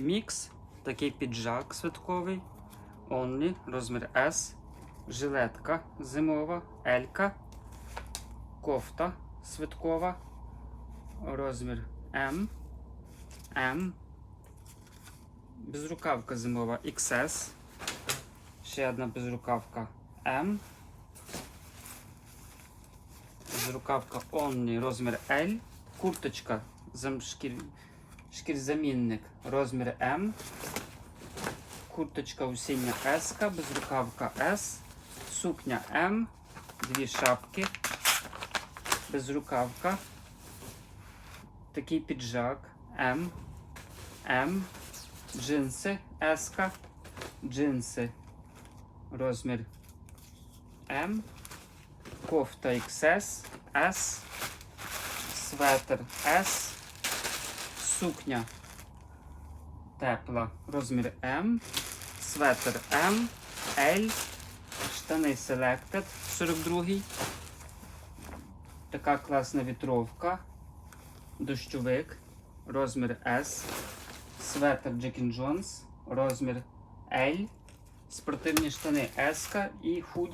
Мікс, такий піджак святковий, Only, розмір S, жилетка зимова, Елька, кофта святкова, розмір М, М, безрукавка зимова XS, ще одна безрукавка М, безрукавка Only, розмір L, курточка зам- шкір... шкірзамінник розмір М, курточка осіння S, безрукавка S, сукня М, дві шапки, безрукавка, такий піджак М, М, джинси S, джинси розмір М, кофта XS, S, светр S, сукня. Тепла, розмір М, светр М, L, штани Selected. 42. Така класна вітровка, дощовик, розмір S, светр Jack Jones, розмір L, спортивні штани S і худі